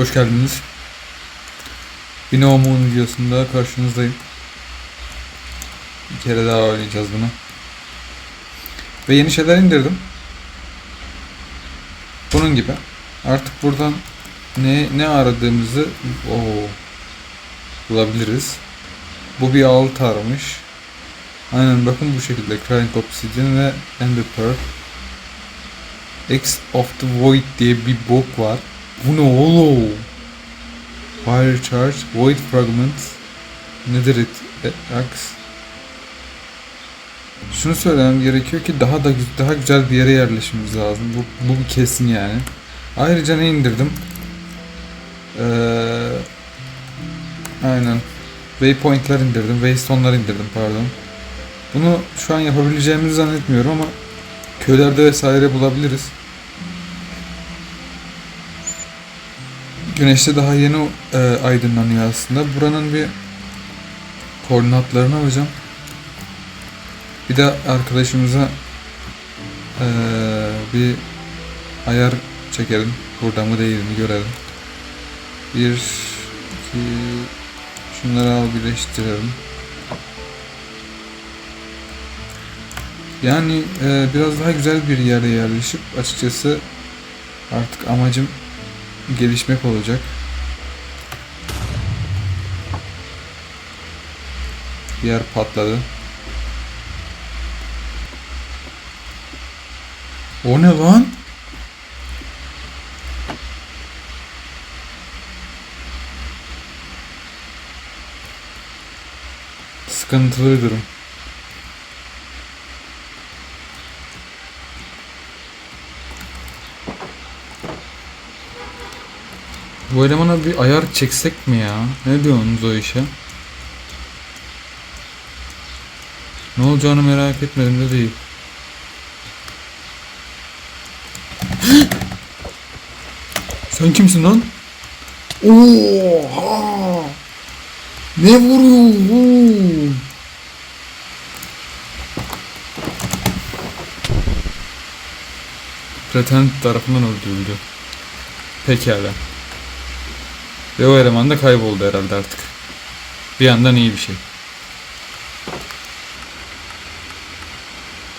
Hoş geldiniz. No Moon videosunda karşınızdayım. Bir kere daha oynayacağız bunu. Ve yeni şeyler indirdim. Bunun gibi. Artık buradan ne ne aradığımızı o bulabiliriz. Bu bir altarmış. Aynen bakın bu şekilde Crying Obsidian ve Ender Pearl. X of the Void diye bir bok var. Bu ne oğlum? Fire Charge, Void Fragment, Netherite Axe. Şunu söylemem gerekiyor ki daha da daha güzel bir yere yerleşmemiz lazım. Bu, bu kesin yani. Ayrıca ne indirdim? Ee, aynen. Waypoint'ler indirdim. Waystone'lar indirdim pardon. Bunu şu an yapabileceğimizi zannetmiyorum ama köylerde vesaire bulabiliriz. Güneşte daha yeni e, aydınlanıyor aslında. Buranın bir koordinatlarını alacağım. Bir de arkadaşımıza e, bir ayar çekelim. Burada mı değil mi görelim. Bir, iki, şunları al birleştirelim. Yani e, biraz daha güzel bir yere yerleşip açıkçası artık amacım gelişmek olacak. Bir yer patladı. O ne lan? Sıkıntılı durum. Bu elemana bir ayar çeksek mi ya? Ne diyorsunuz o işe? Ne olacağını merak etmedim de değil. Sen kimsin lan? Oha! Ne vuruyor? Pretend tarafından öldürüldü. Pekala. Ve o eleman da kayboldu herhalde artık. Bir yandan iyi bir şey.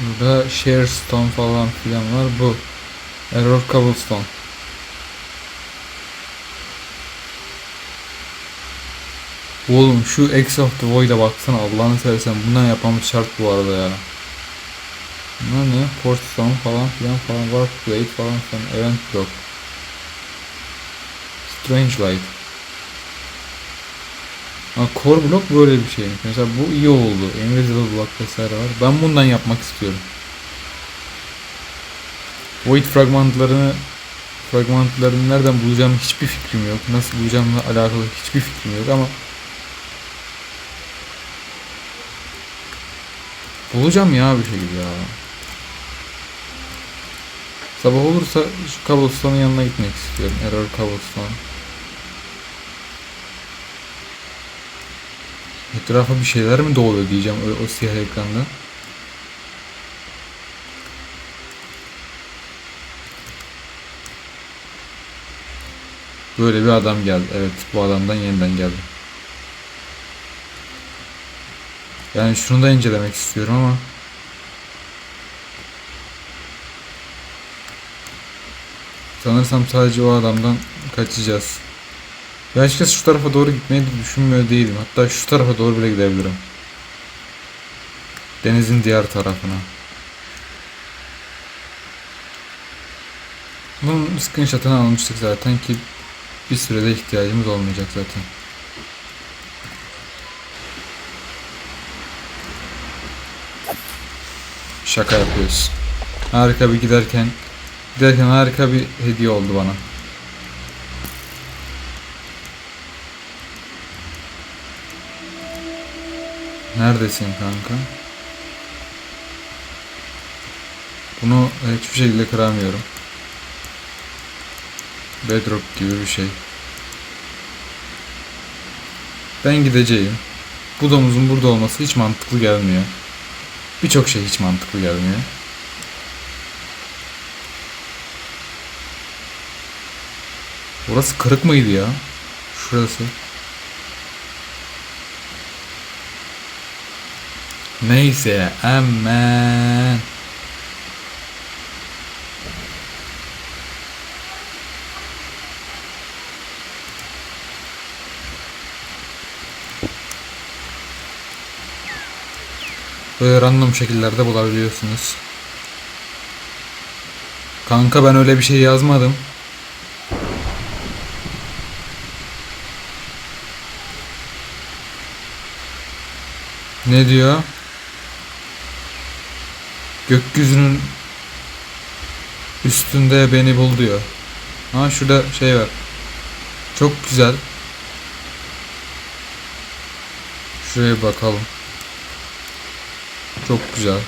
Burada share stone falan filan var. Bu error cobblestone. Oğlum şu X of the Void'a baksana Allah'ını seversen bundan yapmamız şart bu arada ya. Bunlar ne? Port stone falan filan falan warp plate falan filan event block. Strange light. Ha, core block böyle bir şey. Mesela bu iyi oldu. Invisible block vesaire var. Ben bundan yapmak istiyorum. Void fragmentlarını fragmentlarını nereden bulacağım hiçbir fikrim yok. Nasıl bulacağımla alakalı hiçbir fikrim yok ama bulacağım ya bir şekilde ya. Sabah olursa şu cobblestone'un yanına gitmek istiyorum. Error cobblestone. Etrafa bir şeyler mi doluyor diyeceğim o, o siyah ekranda. Böyle bir adam geldi. Evet bu adamdan yeniden geldi. Yani şunu da incelemek istiyorum ama Sanırsam sadece o adamdan kaçacağız. Ya açıkçası şu tarafa doğru gitmeyi düşünmüyor değilim. Hatta şu tarafa doğru bile gidebilirim. Denizin diğer tarafına. Bunun screenshot'ını almıştık zaten ki bir sürede ihtiyacımız olmayacak zaten. Şaka yapıyoruz. Harika bir giderken giderken harika bir hediye oldu bana. Neredesin kanka? Bunu hiçbir şekilde kıramıyorum. Bedrock gibi bir şey. Ben gideceğim. Bu domuzun burada olması hiç mantıklı gelmiyor. Birçok şey hiç mantıklı gelmiyor. Orası kırık mıydı ya? Şurası. Neyse aman. Böyle random şekillerde bulabiliyorsunuz. Kanka ben öyle bir şey yazmadım. Ne diyor? Gökyüzünün üstünde beni bul diyor. Ha şurada şey var. Çok güzel. Şuraya bakalım. Çok güzel.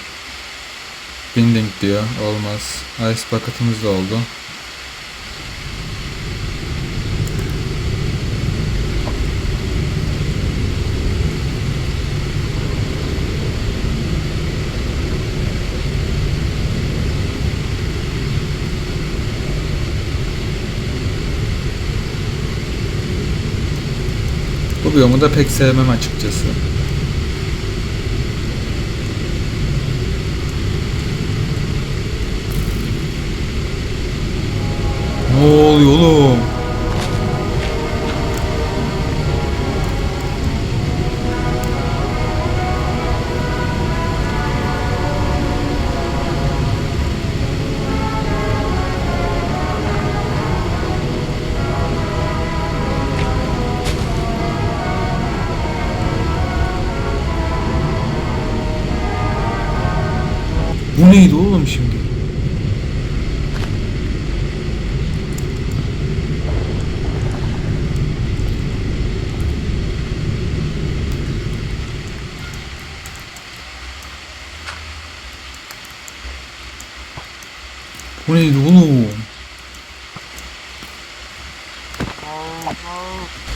Binding diyor. Olmaz. Ice bucket'ımız da oldu. Bu biyomu da pek sevmem açıkçası. Ne oluyor oğlum? Bu neydi oğlum şimdi? Bu neydi oğlum?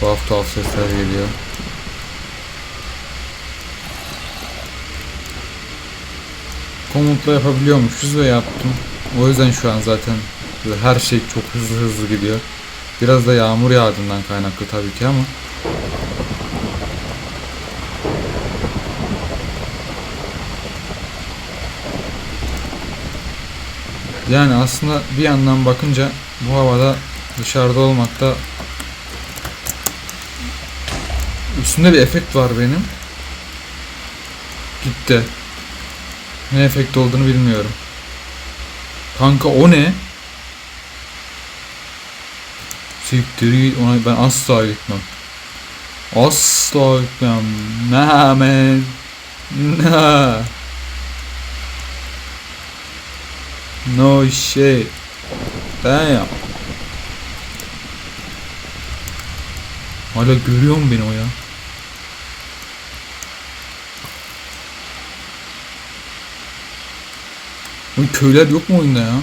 Tuhaf tuhaf sesler geliyor. Komutla yapabiliyormuşuz ve yaptım. O yüzden şu an zaten her şey çok hızlı hızlı gidiyor. Biraz da yağmur yağdığından kaynaklı tabii ki ama. Yani aslında bir yandan bakınca bu havada dışarıda olmakta üstünde bir efekt var benim. Gitti. Ne efekt olduğunu bilmiyorum. Kanka o ne? Siktir ona ben asla gitmem. Asla gitmem. Nah man. Nah. No shit. Damn. Hala görüyor mu beni o ya? Köyler yok mu oyunda ya?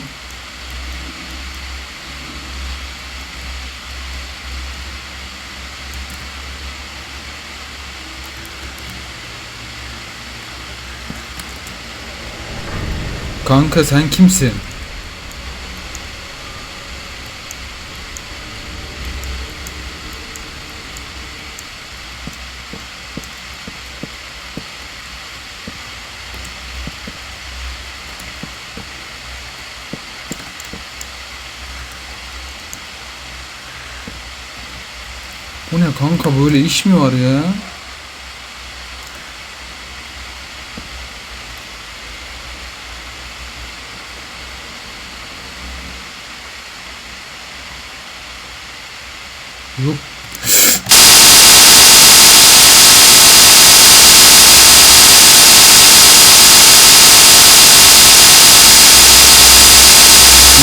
Kanka sen kimsin? Bu ne kanka böyle iş mi var ya? Yok. Yapıyor lan o?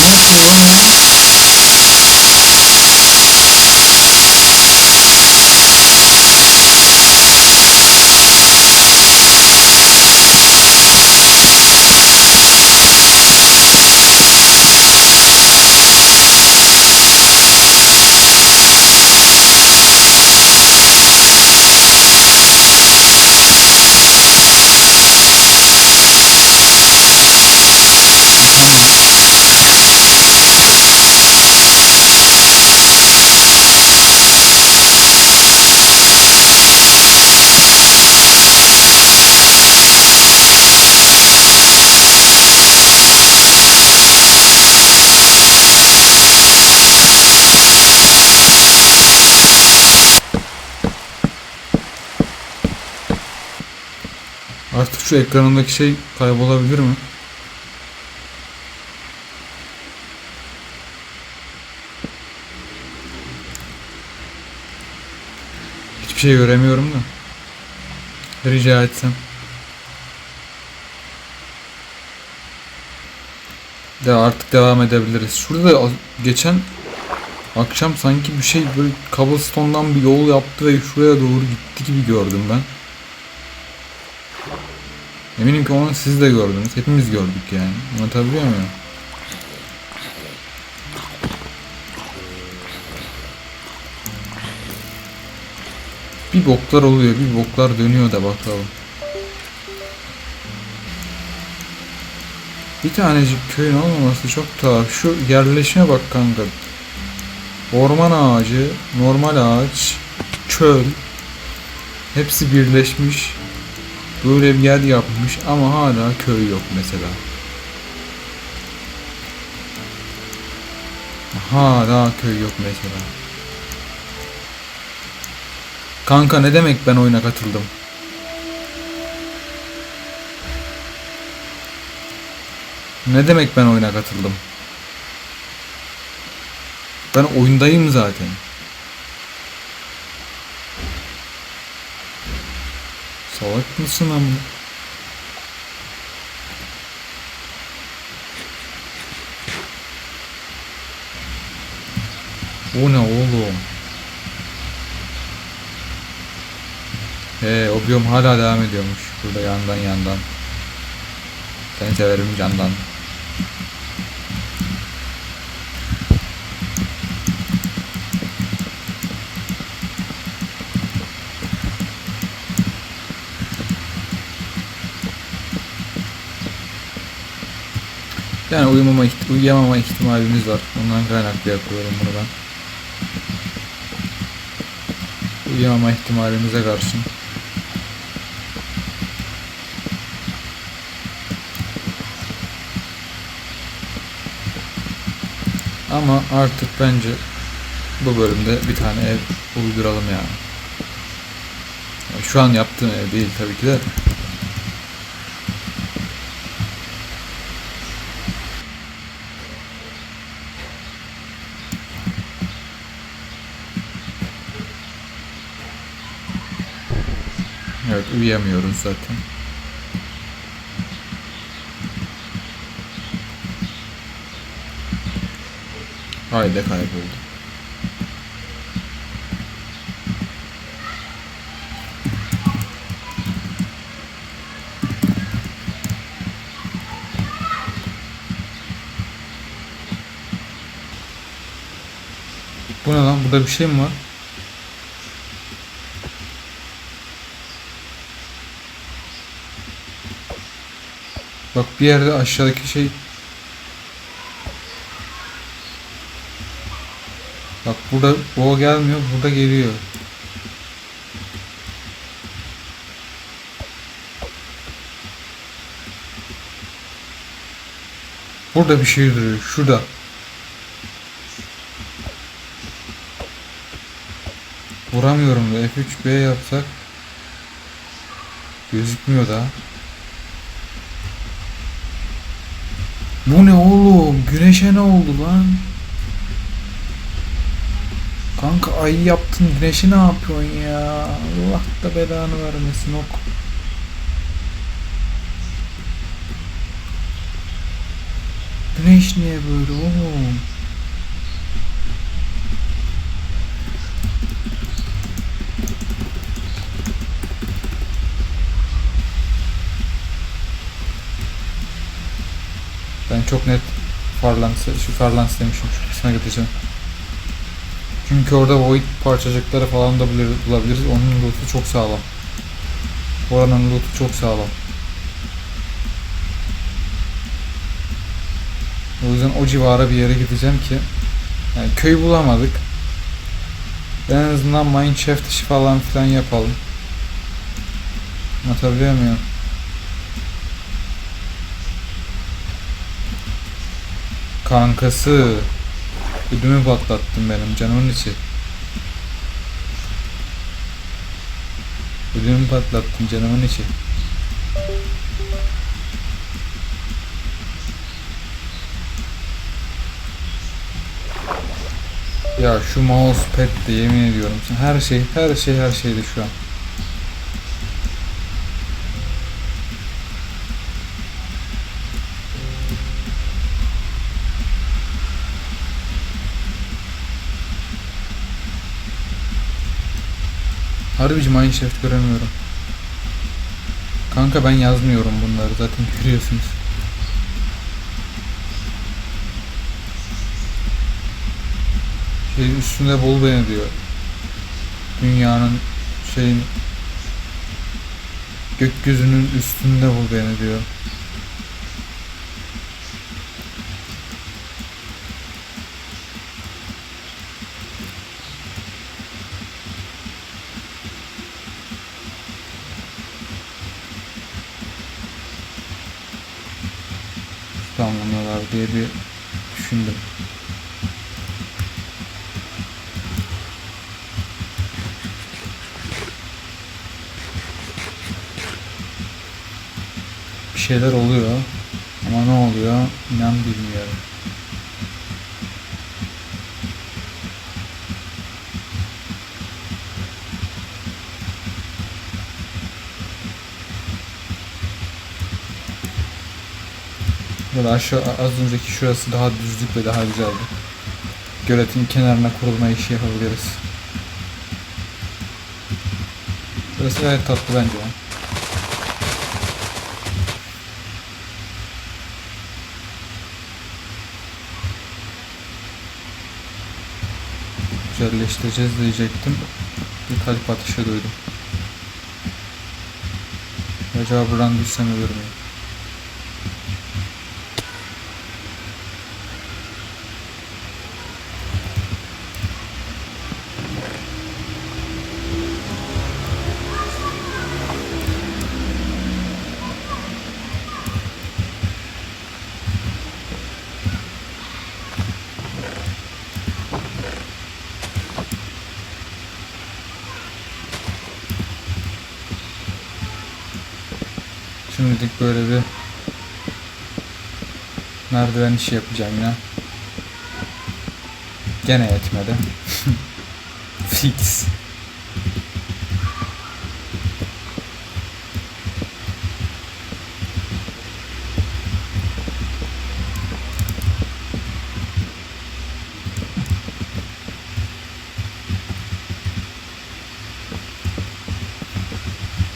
Tamam. Artık şu ekranımdaki şey kaybolabilir mi? Hiçbir şey göremiyorum da. Rica etsem. De artık devam edebiliriz. Şurada geçen akşam sanki bir şey böyle cobblestone'dan bir yol yaptı ve şuraya doğru gitti gibi gördüm ben. Eminim ki onu siz de gördünüz. Hepimiz gördük yani. Anlatabiliyor muyum? Bir boklar oluyor, bir boklar dönüyor da bakalım. Bir tanecik köyün olmaması çok tuhaf. Şu yerleşime bak kanka. Orman ağacı, normal ağaç, çöl. Hepsi birleşmiş. Böyle bir yer yapmış ama hala köy yok mesela. Hala köy yok mesela. Kanka ne demek ben oyuna katıldım? Ne demek ben oyuna katıldım? Ben oyundayım zaten. Salak mısın ama? Bu ne oğlum? He, o biyom hala devam ediyormuş. Burada yandan yandan. Seni severim candan. Yani uyumama, uyuyamama ihtimalimiz var. Ondan kaynaklı yapıyorum bunu ben. Uyuyamama ihtimalimize karşı. Ama artık bence bu bölümde bir tane ev uyduralım ya. Yani Şu an yaptığım ev değil tabii ki de. Evet uyuyamıyoruz zaten. Haydi kayboldu. Bu ne lan? Burada bir şey mi var? Bak bir yerde aşağıdaki şey Bak burada o gelmiyor, burada geliyor. Burada bir şey duruyor, şurada. Vuramıyorum da F3B yapsak gözükmüyor daha. Bu ne oğlum? Güneşe ne oldu lan? Kanka ayı yaptın güneşi ne yapıyorsun ya? Allah da belanı vermesin ok. Güneş niye böyle oğlum? Çok net Farlans, şu Farlans demişim şu kısma gideceğim. Çünkü orada void parçacıkları falan da bulabiliriz. Onun loot'u çok sağlam. Oranın loot'u çok sağlam. O yüzden o civara bir yere gideceğim ki yani köy bulamadık. En azından mineshaft işi falan filan yapalım. Anlatabiliyor muyum? Kankası. Ödümü patlattın benim canımın içi. Ödümü patlattın canımın içi. Ya şu mousepad de yemin ediyorum. Her şey, her şey, her şeydi şu an. Harbici Mineshaft göremiyorum. Kanka ben yazmıyorum bunları zaten görüyorsunuz. Şeyin üstünde bul beni diyor. Dünyanın şeyin gökyüzünün üstünde bul beni diyor. Diye bir düşündüm. Bir şeyler oluyor ama ne oluyor inan bilmiyorum. Da aşağı az önceki şurası daha düzlük ve daha güzeldi. Göletin kenarına kurulma işi yapabiliriz. Burası gayet tatlı bence. Güzelleştireceğiz diyecektim. Bir kalp atışı duydum. Acaba buradan düşsem ölür müyüm? Böyle bir merdiven işi yapacağım yine. Gene yetmedi. Fix.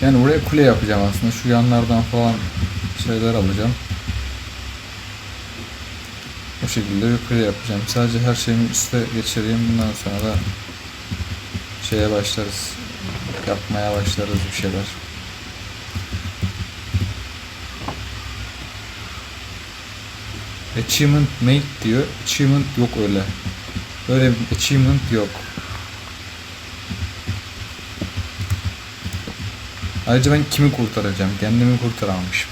Yani buraya kule yapacağım aslında. Şu yanlardan falan şeyler alacağım. O şekilde bir kule yapacağım. Sadece her şeyimi üste geçireyim. Bundan sonra da şeye başlarız. Yapmaya başlarız bir şeyler. Achievement made diyor. Achievement yok öyle. Öyle bir achievement yok. Ayrıca ben kimi kurtaracağım? Kendimi kurtaramamışım.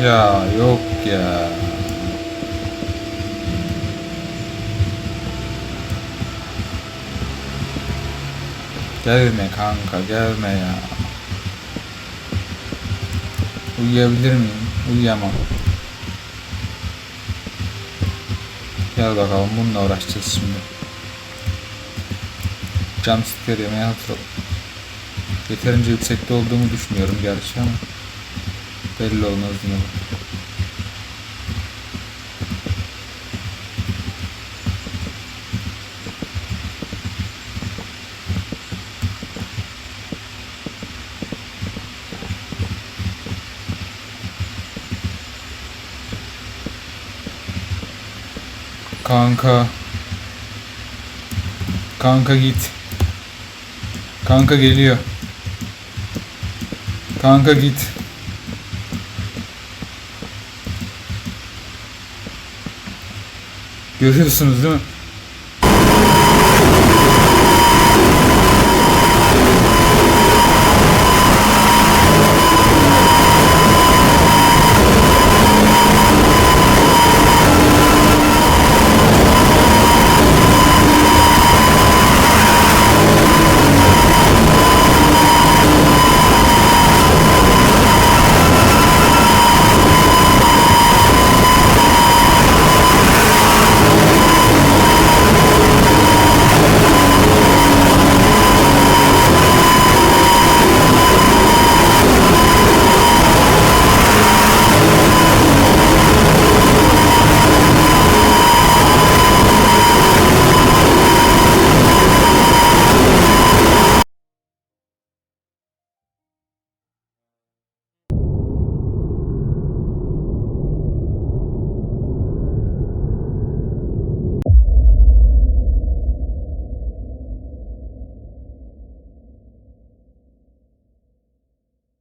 Ya yok ya. Gelme kanka gelme ya. Uyuyabilir miyim? Uyuyamam. Gel bakalım bununla uğraşacağız şimdi. Yemeye hazır ol. Yeterince yüksekte olduğumu düşünüyorum gerçi ama belli olmaz de. Kanka. Kanka git. Kanka geliyor. Kanka git. Görüyorsunuz değil mi?